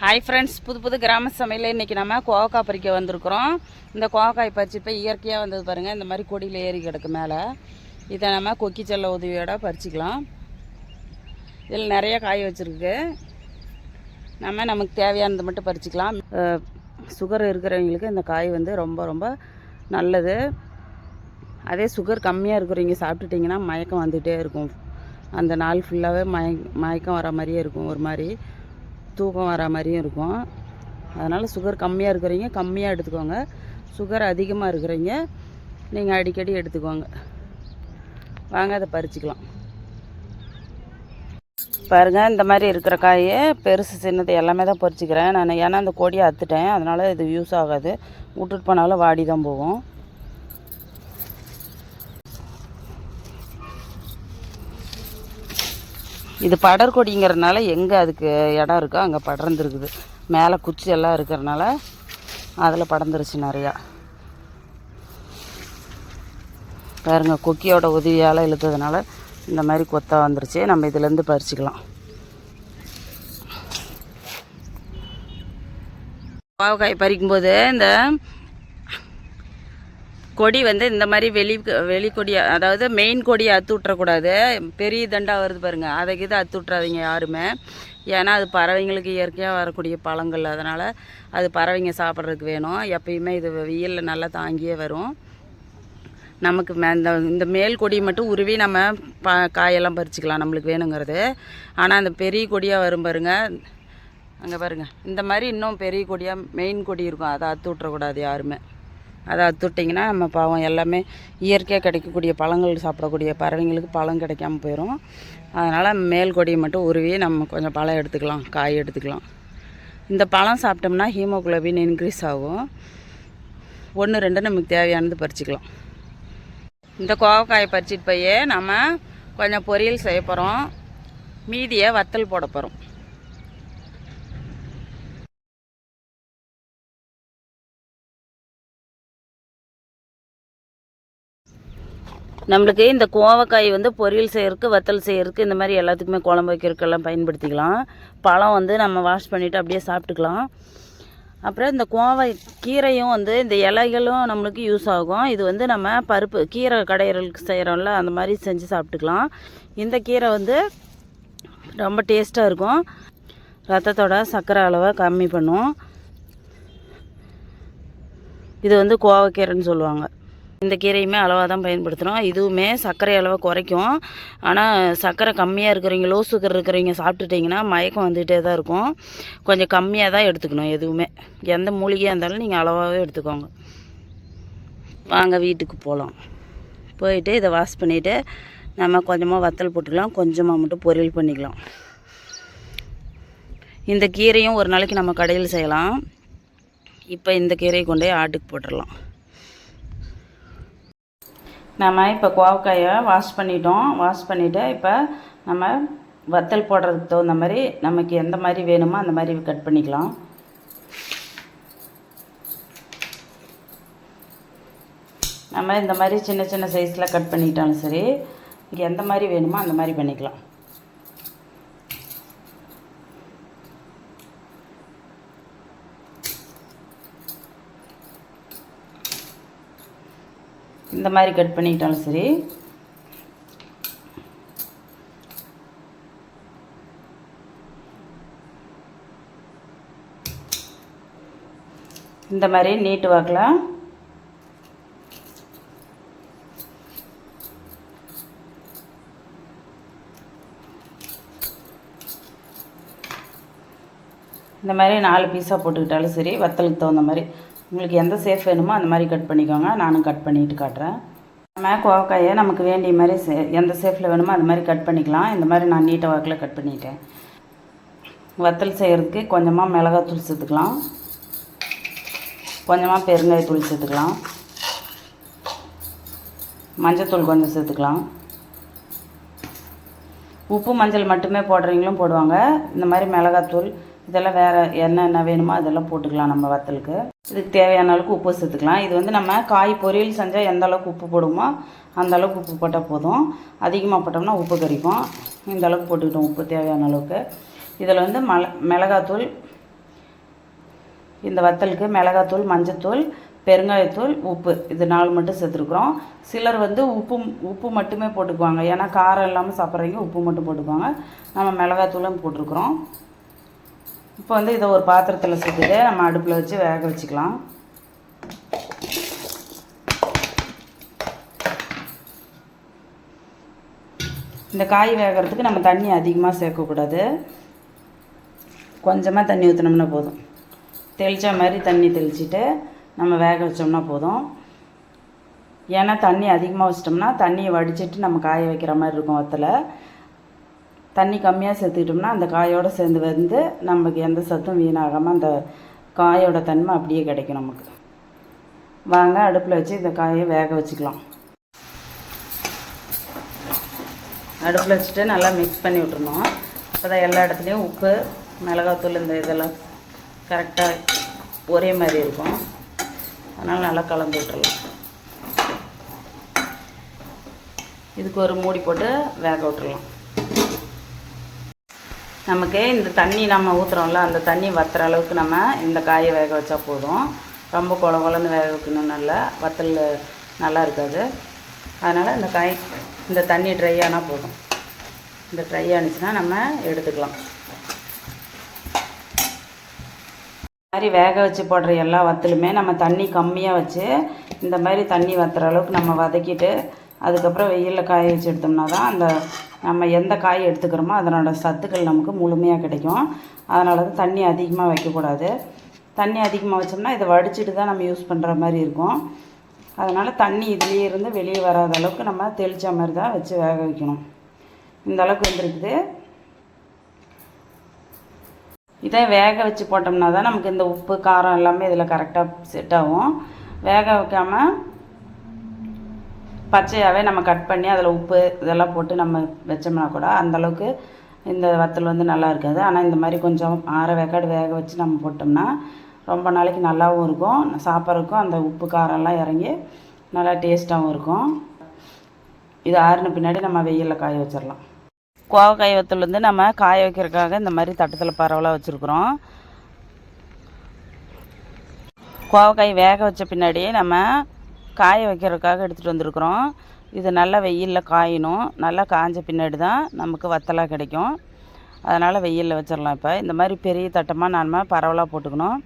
Hi friends புது புது கிராம சமையலில் இன்றைக்கி நம்ம கோவக்காய் பறிக்க வந்திருக்கிறோம். இந்த கோவக்காய் பறிச்சு இப்போ இயற்கையாக வந்தது பாருங்கள் இந்த மாதிரி கொடியில் ஏறி கிடக்கு மேலே. இதை நம்ம கொக்கி செல்ல உதவியோட பறிச்சுக்கலாம். இதில் நிறைய காய் வச்சுருக்கு. நம்ம நமக்கு தேவையானது மட்டும் பறிச்சிக்கலாம். சுகர் இருக்கிறவங்களுக்கு இந்த காய் வந்து ரொம்ப ரொம்ப நல்லது. அதே சுகர் கம்மியாக இருக்கிறவங்க சாப்பிட்டுட்டிங்கன்னா மயக்கம் வந்துகிட்டே இருக்கும். அந்த நாள் ஃபுல்லாகவே மய மயக்கம் வர மாதிரியே இருக்கும் ஒரு மாதிரி. தூக்கம் வர மாதிரியும் இருக்கும். அதனால் சுகர் கம்மியாக இருக்கிறவங்க கம்மியாக எடுத்துக்கோங்க. சுகர் அதிகமாக இருக்கிறவங்க நீங்கள் அடிக்கடி எடுத்துக்கோங்க. வாங்க அதை பறிச்சிக்கலாம். பாருங்கள் இந்த மாதிரி இருக்கிற காயை பெருசு சின்னது எல்லாமே தான் பறிச்சிக்கிறேன். நான் ஏன்னா அந்த கொடியை அத்துட்டேன். அதனால் இது யூஸ் ஆகாது. விட்டுட்டு போனாலும் வாடி தான் போகும். இது படர்கொடிங்கிறதுனால எங்கே அதுக்கு இடம் இருக்கோ அங்கே படர்ந்துருக்குது. மேலே குச்சி எல்லாம் இருக்கிறனால அதில் படர்ந்துருச்சு நிறையா. பாருங்க கொக்கியோட உதவியால் இழுத்ததுனால இந்த மாதிரி கொத்தா வந்துருச்சு. நம்ம இதுலேருந்து பறிச்சுக்கலாம். பாவக்காய் பறிக்கும்போது இந்த கொடி வந்து இந்த மாதிரி வெளி வெளி அதாவது மெயின் கொடியை அத்து விட்றக்கூடாது பெரிய தண்டாக வருது பாருங்கள் அதை இது அத்து விட்றாதீங்க யாருமே. ஏன்னா அது பறவைங்களுக்கு இயற்கையாக வரக்கூடிய பழங்கள். அதனால் அது பறவைங்க சாப்பிட்றதுக்கு வேணும். எப்பயுமே இது வெயிலில் நல்லா தாங்கியே வரும். நமக்கு மே- இந்த இந்த மேல் கொடி மட்டும் உருவி நம்ம ப காயெல்லாம் பறிச்சுக்கலாம் நம்மளுக்கு வேணுங்கிறது. ஆனால் அந்த பெரிய கொடியாக வரும் பாருங்க. அங்கே பாருங்க. இந்த மாதிரி இன்னும் பெரிய கொடியாக மெயின் கொடி இருக்கும். அதை அத்து விட்றக்கூடாது யாருமே. அதை அத்துட்டிங்கன்னா நம்ம பாவம் எல்லாமே இயற்கையாக கிடைக்கக்கூடிய பழங்கள் சாப்பிடக்கூடிய பறவைங்களுக்கு பழம் கிடைக்காம போயிடும் அதனால் மேல் கொடியை மட்டும் உருவி நம்ம கொஞ்சம் பழம் எடுத்துக்கலாம் காய் எடுத்துக்கலாம். இந்த பழம் சாப்பிட்டோம்னா ஹீமோகுளோபின் இன்க்ரீஸ் ஆகும். ஒன்று ரெண்டு நமக்கு தேவையானது பறிச்சுக்கலாம். இந்த கோவக்காயை பறிச்சிட்டு போய் நம்ம கொஞ்சம் பொரியல் செய்ய போகிறோம் மீதியை வத்தல் போட போகிறோம் நம்மளுக்கு இந்த கோவக்காய் வந்து பொரியல் செய்கிறதுக்கு வத்தல் செய்கிறதுக்கு இந்த மாதிரி எல்லாத்துக்குமே குழம்பு வைக்கிறதுக்கெல்லாம் பயன்படுத்திக்கலாம். பழம் வந்து நம்ம வாஷ் பண்ணிவிட்டு அப்படியே சாப்பிட்டுக்கலாம். அப்புறம் இந்த கோவை கீரையும் வந்து இந்த இலைகளும் நம்மளுக்கு யூஸ் ஆகும். இது வந்து நம்ம பருப்பு கீரை கடையிறலுக்கு செய்கிறோம்ல அந்த மாதிரி செஞ்சு சாப்பிட்டுக்கலாம். இந்த கீரை வந்து ரொம்ப டேஸ்ட்டாக இருக்கும். ரத்தத்தோட சர்க்கரை அளவை கம்மி பண்ணும். இது வந்து கோவக்கீரைன்னு சொல்லுவாங்க. இந்த கீரையுமே அளவாக தான் பயன்படுத்துகிறோம் இதுவுமே சர்க்கரை அளவை குறைக்கும். ஆனால் சர்க்கரை கம்மியாக இருக்கிறவங்க லோ சுகர் இருக்கிறவங்க சாப்பிட்டுட்டிங்கன்னா மயக்கம் வந்துகிட்டே தான் இருக்கும். கொஞ்சம் கம்மியாக தான் எடுத்துக்கணும் எதுவுமே. எந்த மூலிகையாக இருந்தாலும் நீங்கள் அளவாகவே எடுத்துக்கோங்க. வாங்க வீட்டுக்கு போகலாம் போயிட்டு இதை வாஷ் பண்ணிவிட்டு நம்ம கொஞ்சமாக வத்தல் போட்டுக்கலாம். கொஞ்சமாக மட்டும் பொரியல் பண்ணிக்கலாம். இந்த கீரையும் ஒரு நாளைக்கு நம்ம கடையில் செய்யலாம். இப்போ இந்த கீரையை கொண்டு போய் ஆட்டுக்கு போட்டுடலாம். நம்ம இப்போ கோவக்காயை வாஷ் பண்ணிட்டோம். வாஷ் பண்ணிவிட்டு இப்போ நம்ம வத்தல் போடுறதுக்கு தகுந்த மாதிரி நமக்கு எந்த மாதிரி வேணுமோ அந்த மாதிரி கட் பண்ணிக்கலாம். நம்ம இந்த மாதிரி சின்ன சின்ன சைஸில் கட் பண்ணிக்கிட்டாலும் சரி இங்கே எந்த மாதிரி வேணுமோ அந்த மாதிரி பண்ணிக்கலாம். இந்த மாதிரி கட் பண்ணிக்கிட்டாலும் சரி. இந்த மாதிரி நீட்டு வாக்கலாம். இந்த மாதிரி நாலு பீஸாக போட்டுக்கிட்டாலும் சரி வத்தலுக்கு தகுந்த மாதிரி. உங்களுக்கு எந்த சேஃப் வேணுமோ அந்த மாதிரி கட் பண்ணிக்கோங்க. நானும் கட் பண்ணிட்டு காட்டுறேன். நம்ம கோவக்காயை நமக்கு வேண்டிய மாதிரி சே எந்த சேஃபில் வேணுமோ அந்த மாதிரி கட் பண்ணிக்கலாம். இந்த மாதிரி நான் நீட்ட வாக்கில் கட் பண்ணிட்டேன். வத்தல் செய்கிறதுக்கு கொஞ்சமாக மிளகாத்தூள் சேர்த்துக்கலாம். கொஞ்சமாக பெருங்காயத்தூள் சேர்த்துக்கலாம். மஞ்சத்தூள் கொஞ்சம் சேர்த்துக்கலாம். உப்பு மஞ்சள் மட்டுமே போடுறவங்களும் போடுவாங்க. இந்த மாதிரி மிளகாத்தூள் இதெல்லாம் வேறு என்னென்ன வேணுமோ அதெல்லாம் போட்டுக்கலாம் நம்ம வத்தலுக்கு. இதுக்கு தேவையான அளவுக்கு உப்பு சேர்த்துக்கலாம். இது வந்து நம்ம காய் பொரியல் செஞ்சால் எந்த அளவுக்கு உப்பு போடுமோ அந்த அளவுக்கு உப்பு போட்டால் போதும். அதிகமாக போட்டோம்னா உப்பு கறிக்கும் இந்த அளவுக்கு போட்டுக்கிட்டோம் உப்பு தேவையான அளவுக்கு. இதில் வந்து மல மிளகாத்தூள் இந்த வத்தலுக்கு மிளகாத்தூள் மஞ்சத்தூள் பெருங்காயத்தூள் உப்பு. இது நாலு மட்டும் சேர்த்துருக்குறோம். சிலர் வந்து உப்பு உப்பு மட்டுமே போட்டுக்குவாங்க. ஏன்னா காரம் இல்லாமல் சாப்பிட்றவங்க உப்பு மட்டும் போட்டுக்குவாங்க. நம்ம மிளகாத்தூளும் போட்டிருக்குறோம். இப்போ வந்து இதை ஒரு பாத்திரத்தில் சுற்றிட்டு நம்ம அடுப்பில் வச்சு வேக வச்சுக்கலாம். இந்த காய் வேகிறதுக்கு நம்ம தண்ணி அதிகமாக சேர்க்கக்கூடாது. கொஞ்சமாக தண்ணி ஊற்றினோம்னா போதும். தெளித்த மாதிரி தண்ணி தெளிச்சுட்டு நம்ம வேக வச்சோம்னா போதும். ஏன்னா தண்ணி அதிகமாக வச்சிட்டோம்னா தண்ணியை வடிச்சிட்டு நம்ம காய வைக்கிற மாதிரி இருக்கும் வத்தில். தண்ணி கம்மியாக சேர்த்துக்கிட்டோம்னா அந்த காயோடு சேர்ந்து வந்து நமக்கு எந்த சத்தும் வீணாகாமல் அந்த காயோட தன்மை அப்படியே கிடைக்கும் நமக்கு. வாங்க அடுப்பில் வச்சு இந்த காயை வேக வச்சுக்கலாம். அடுப்பில் வச்சுட்டு நல்லா மிக்ஸ் பண்ணி விட்டுருணும் அப்போ தான் எல்லா இடத்துலையும் உப்பு மிளகாத்தூள் இந்த இதெல்லாம் கரெக்டாக ஒரே மாதிரி இருக்கும். அதனால் நல்லா கலந்து விட்டுடலாம் இதுக்கு ஒரு மூடி போட்டு வேக விட்டுடலாம் நமக்கு இந்த தண்ணி நம்ம ஊற்றுறோம்ல அந்த தண்ணி வத்துற அளவுக்கு நம்ம இந்த காயை வேக வச்சா போதும். ரொம்ப குழ குழந்து வேக வைக்கணும் நல்லா வத்தல் நல்லா இருக்காது. அதனால் இந்த காய் இந்த தண்ணி ட்ரை ஆனால் போதும். இந்த ட்ரை ஆனிச்சுன்னா நம்ம எடுத்துக்கலாம். இந்த மாதிரி வேக வச்சு போடுற எல்லா வத்தலுமே நம்ம தண்ணி கம்மியாக வச்சு இந்த மாதிரி தண்ணி வத்துற அளவுக்கு நம்ம வதக்கிட்டு அதுக்கப்புறம் வெயிலில் காய வச்சு எடுத்தோம்னா தான் அந்த நம்ம எந்த காய் எடுத்துக்கிறோமோ அதனோட சத்துக்கள் நமக்கு முழுமையாக கிடைக்கும். அதனால தான் தண்ணி அதிகமாக வைக்கக்கூடாது. தண்ணி அதிகமாக வச்சோம்னா இதை வடிச்சிட்டு தான் நம்ம யூஸ் பண்ணுற மாதிரி இருக்கும். அதனால் தண்ணி இதுலேயே இருந்து வெளியே வராத அளவுக்கு நம்ம தெளித்த மாதிரி தான் வச்சு வேக வைக்கணும். இந்த அளவுக்கு வந்துருக்குது. இதை வேக வச்சு போட்டோம்னா தான் நமக்கு இந்த உப்பு காரம் எல்லாமே இதில் கரெக்டாக செட் ஆகும். வேக வைக்காமல் பச்சையாகவே நம்ம கட் பண்ணி அதில் உப்பு இதெல்லாம் போட்டு நம்ம வச்சோம்னா கூட அந்தளவுக்கு இந்த வத்தல் வந்து நல்லா இருக்காது. ஆனால் இந்த மாதிரி கொஞ்சம் ஆற வேக்காடு வேக வச்சு நம்ம போட்டோம்னா ரொம்ப நாளைக்கு நல்லாவும் இருக்கும். சாப்பிட்றதுக்கும் அந்த உப்பு காரம்லாம் இறங்கி நல்லா டேஸ்ட்டாகவும் இருக்கும். இது ஆறின பின்னாடி நம்ம வெயிலில் காய வச்சிடலாம் கோவக்காய் வத்தல் வந்து நம்ம காய வைக்கிறதுக்காக இந்த மாதிரி தட்டத்தில் பரவலாக வச்சுருக்குறோம். கோவக்காய் வேக வச்ச பின்னாடியே நம்ம காய வைக்கிறதுக்காக எடுத்துகிட்டு வந்திருக்குறோம். இது நல்லா வெயிலில் காயணும். நல்லா காஞ்ச பின்னாடி தான் நமக்கு வத்தலாக கிடைக்கும். அதனால் வெயிலில் வச்சிடலாம் இப்போ. இந்த மாதிரி பெரிய தட்டமாக நம்ம பரவலாக போட்டுக்கணும்.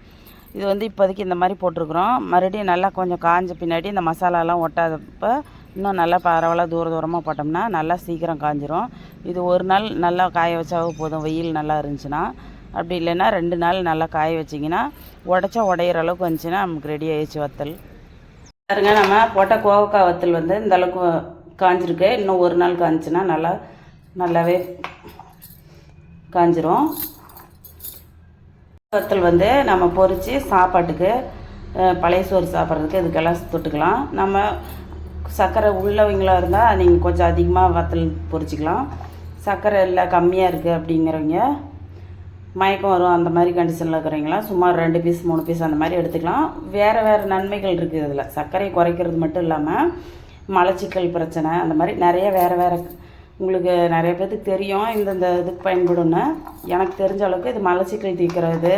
இது வந்து இப்போதைக்கு இந்த மாதிரி போட்டிருக்குறோம். மறுபடியும் நல்லா கொஞ்சம் காஞ்ச பின்னாடி இந்த மசாலாலாம் ஒட்டாதப்போ இன்னும் நல்லா பரவலாக தூர தூரமாக போட்டோம்னா நல்லா சீக்கிரம் காஞ்சிரும். இது ஒரு நாள் நல்லா காய வச்சாவே போதும். வெயில் நல்லா இருந்துச்சுன்னா. அப்படி இல்லைன்னா ரெண்டு நாள் நல்லா காய வச்சிங்கன்னா உடச்சா உடையிற அளவுக்கு வந்துச்சுன்னா நமக்கு ரெடி ஆயிடுச்சு வத்தல். பாருங்க நம்ம போட்ட கோவக்காய் வத்தல் வந்து இந்த அளவுக்கு காஞ்சிருக்கு. இன்னும் ஒரு நாள் காஞ்சுன்னா நல்லா நல்லாவே காஞ்சிரும். வத்தல் வந்து நம்ம பொறித்து சாப்பாட்டுக்கு பழைய சோறு சாப்பிட்றதுக்கு இதுக்கெல்லாம் தொட்டுக்கலாம். நம்ம சர்க்கரை உள்ளவங்களாக இருந்தால் நீங்கள் கொஞ்சம் அதிகமாக வத்தல் பொறிச்சிக்கலாம் சர்க்கரை இல்லை கம்மியாக இருக்குது அப்படிங்கிறவங்க மயக்கம் வரும் அந்த மாதிரி கண்டிஷனில் இருக்கிறவங்களாம் சுமார் ரெண்டு பீஸ் மூணு பீஸ் அந்த மாதிரி எடுத்துக்கலாம். வேறு வேறு நன்மைகள் இருக்குது இதில். சர்க்கரை குறைக்கிறது மட்டும் இல்லாமல் மலச்சிக்கல் பிரச்சனை அந்த மாதிரி நிறைய வேறு வேறு உங்களுக்கு நிறைய பேர்த்துக்கு தெரியும். இந்தந்த இதுக்கு பயன்படும்னு. எனக்கு தெரிஞ்ச அளவுக்கு இது மலச்சிக்கல் தீர்க்கிறது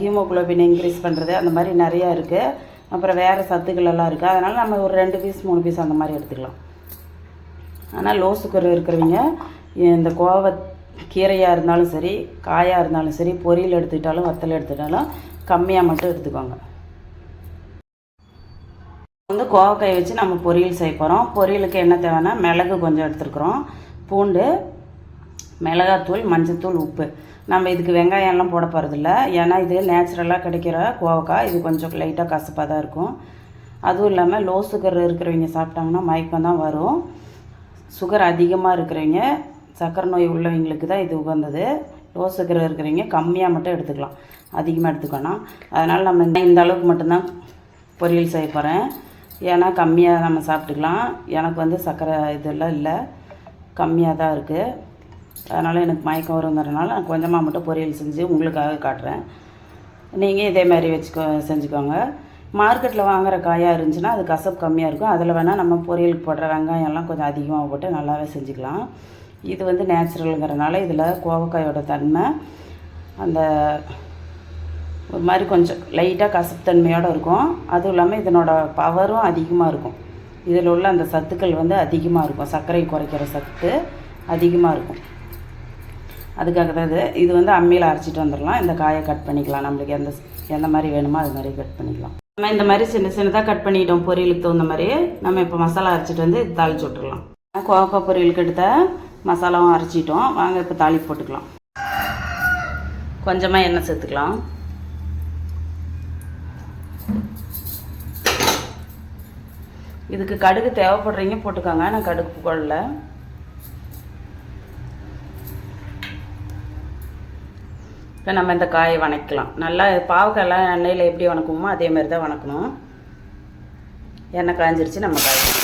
ஹீமோகுளோபின் இன்க்ரீஸ் பண்ணுறது அந்த மாதிரி நிறையா இருக்குது அப்புறம் வேறு சத்துக்கள் எல்லாம் இருக்குது அதனால் நம்ம ஒரு ரெண்டு பீஸ் மூணு பீஸ் அந்த மாதிரி எடுத்துக்கலாம். ஆனால் லோ சுகர் இருக்கிறவங்க இந்த கோவத் கீரையாக இருந்தாலும் சரி காயாக இருந்தாலும் சரி பொரியல் எடுத்துக்கிட்டாலும் வத்தல் எடுத்துக்கிட்டாலும் கம்மியாக மட்டும் எடுத்துக்கோங்க. வந்து கோவக்காய் வச்சு நம்ம பொரியல் செய்ய போகிறோம் பொரியலுக்கு என்ன தேவைன்னா மிளகு கொஞ்சம் எடுத்துருக்குறோம். பூண்டு மிளகாத்தூள் மஞ்சத்தூள் உப்பு. நம்ம இதுக்கு வெங்காயம்லாம் போட போகிறதில்ல ஏன்னா இது நேச்சுரலாக கிடைக்கிற கோவக்காய். இது கொஞ்சம் லைட்டாக கசப்பாக தான் இருக்கும். அதுவும் இல்லாமல் லோ சுகர் இருக்கிறவங்க சாப்பிட்டாங்கன்னா மயக்கம் தான் வரும். சுகர் அதிகமாக இருக்கிறவங்க சர்க்கரை நோய் உள்ளவங்களுக்கு தான் இது உகந்தது. லோ சுகர் இருக்கிறவங்க கம்மியாக மட்டும் எடுத்துக்கலாம். அதிகமாக எடுத்துக்கணும் அதனால் நம்ம இந்த- அளவுக்கு மட்டும்தான் பொரியல் செய்ய போகிறேன் ஏன்னா கம்மியாக நம்ம சாப்பிட்டுக்கலாம். எனக்கு வந்து சர்க்கரை இதெல்லாம் இல்லை. கம்மியாக தான் இருக்குது அதனால் எனக்கு மயக்கம் வருங்கிறனால நான் கொஞ்சமாக மட்டும் பொரியல் செஞ்சு உங்களுக்காக காட்டுறேன். நீங்கள் இதே மாதிரி வச்சுக்கோ செஞ்சுக்கோங்க. மார்க்கெட்டில் வாங்குற காயாக இருந்துச்சுன்னா அது கசப்பு கம்மியாக இருக்கும். அதில் வேணால் நம்ம பொரியலுக்கு போடுற வெங்காயம் எல்லாம் கொஞ்சம் அதிகமாக போட்டு நல்லாவே செஞ்சுக்கலாம். இது வந்து நேச்சுரலுங்கிறனால இதில் கோவக்காயோட தன்மை அந்த ஒரு மாதிரி கொஞ்சம் லைட்டாக கசப்புத்தன்மையோடு இருக்கும். அதுவும் இல்லாமல் இதனோட பவரும் அதிகமாக இருக்கும். இதில் உள்ள அந்த சத்துக்கள் வந்து அதிகமாக இருக்கும். சர்க்கரை குறைக்கிற சத்து அதிகமாக இருக்கும். அதுக்காக தான் இது. இது வந்து அம்மியில் அரைச்சிட்டு வந்துடலாம். இந்த காயை கட் பண்ணிக்கலாம். நம்மளுக்கு எந்த எந்த மாதிரி வேணுமோ அது மாதிரி கட் பண்ணிக்கலாம். நம்ம இந்த மாதிரி சின்ன சின்னதாக கட் பண்ணிட்டோம். பொரியலுக்கு தகுந்த மாதிரி நம்ம இப்போ மசாலா அரைச்சிட்டு வந்து தாளிச்சு விட்டுறலாம் கோவக்காய் பொரியலுக்கு எடுத்தால் மசாலாவும் அரைச்சிட்டோம். வாங்க இப்போ தாளிப்பு போட்டுக்கலாம். கொஞ்சமாக எண்ணெய் சேர்த்துக்கலாம். இதுக்கு கடுகு தேவைப்படுறீங்க போட்டுக்கோங்க. நான் கடுகு போடல. இப்போ நம்ம இந்த காயை வணக்கலாம். நல்லா பாவக்காயெல்லாம் எண்ணெயில் எப்படி வணக்குமோ அதே மாதிரி தான் வணக்கணும். எண்ணெய் காய்ஞ்சிருச்சு நம்ம காய்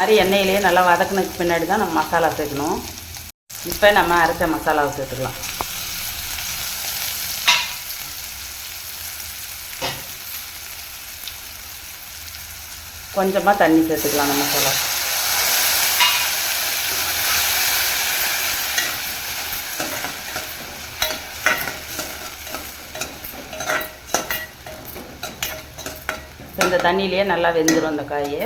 மாதிரி எண்ணெயிலேயே நல்லா வதக்கினதுக்கு பின்னாடி தான் நம்ம மசாலா சேர்க்கணும். இப்போ நம்ம அரைச்ச மசாலாவை சேர்த்துக்கலாம். கொஞ்சமாக தண்ணி சேர்த்துக்கலாம் நம்ம மசாலா. இந்த தண்ணியிலேயே நல்லா வெந்துடும் அந்த காயை.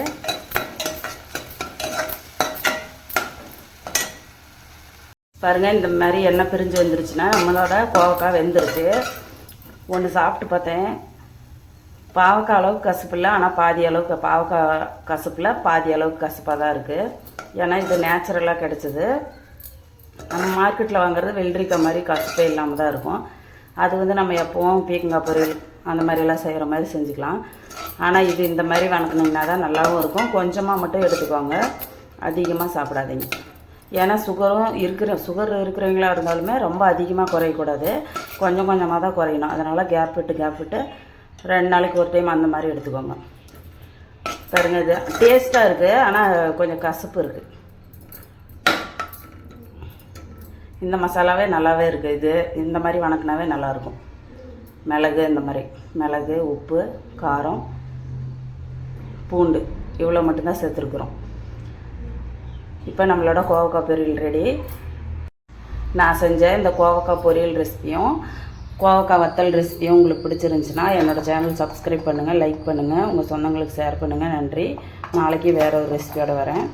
பாருங்கள் இந்த மாதிரி எண்ணெய் பிரிஞ்சு வந்துருச்சுன்னா நம்மளோட கோவக்காய் வெந்துருச்சு. ஒன்று சாப்பிட்டு பார்த்தேன். பாவக்காய் அளவுக்கு கசப்பு இல்லை ஆனால் பாதி அளவுக்கு பாவக்காய் கசப்பில் பாதி அளவுக்கு கசப்பாக தான் இருக்குது ஏன்னா இது நேச்சுரலாக கிடச்சிது. நம்ம மார்க்கெட்டில் வாங்குறது வெள்ளரிக்காய் மாதிரி கசப்பே இல்லாமல் தான் இருக்கும். அது வந்து நம்ம எப்போவும் பீக்கங்காய் பொரியல் அந்த மாதிரிலாம் செய்கிற மாதிரி செஞ்சுக்கலாம். ஆனால் இது இந்த மாதிரி வணக்கினீங்கன்னா தான் நல்லாவும் இருக்கும். கொஞ்சமாக மட்டும் எடுத்துக்கோங்க. அதிகமாக சாப்பிடாதீங்க. ஏன்னா சுகரும் இருக்கிற சுகர் இருக்கிறவங்களா இருந்தாலுமே ரொம்ப அதிகமாக குறையக்கூடாது. கொஞ்சம் கொஞ்சமாக தான் குறையணும். அதனால் கேப் விட்டு கேப் விட்டு ரெண்டு நாளைக்கு ஒரு டைம் அந்த மாதிரி எடுத்துக்கோங்க. பாருங்க இது டேஸ்ட்டாக இருக்குது ஆனால் கொஞ்சம் கசப்பு இருக்குது இந்த மசாலாவே நல்லாவே இருக்குது இது இந்த மாதிரி வணக்கினாவே நல்லாயிருக்கும். மிளகு இந்த மாதிரி. மிளகு உப்பு காரம் பூண்டு இவ்வளோ மட்டும்தான் சேர்த்துருக்குறோம். இப்போ நம்மளோட கோவக்காய் பொரியல் ரெடி நான் செஞ்ச இந்த கோவக்காய் பொரியல் ரெசிபியும் கோவக்காய் வத்தல் ரெசிபியும் உங்களுக்கு பிடிச்சிருந்துச்சுன்னா என்னோடய சேனல் சப்ஸ்கிரைப் பண்ணுங்கள் லைக் பண்ணுங்கள் உங்கள் சொந்தங்களுக்கு ஷேர் பண்ணுங்கள் நன்றி. நாளைக்கு வேறு ஒரு ரெசிபியோடு வரேன்.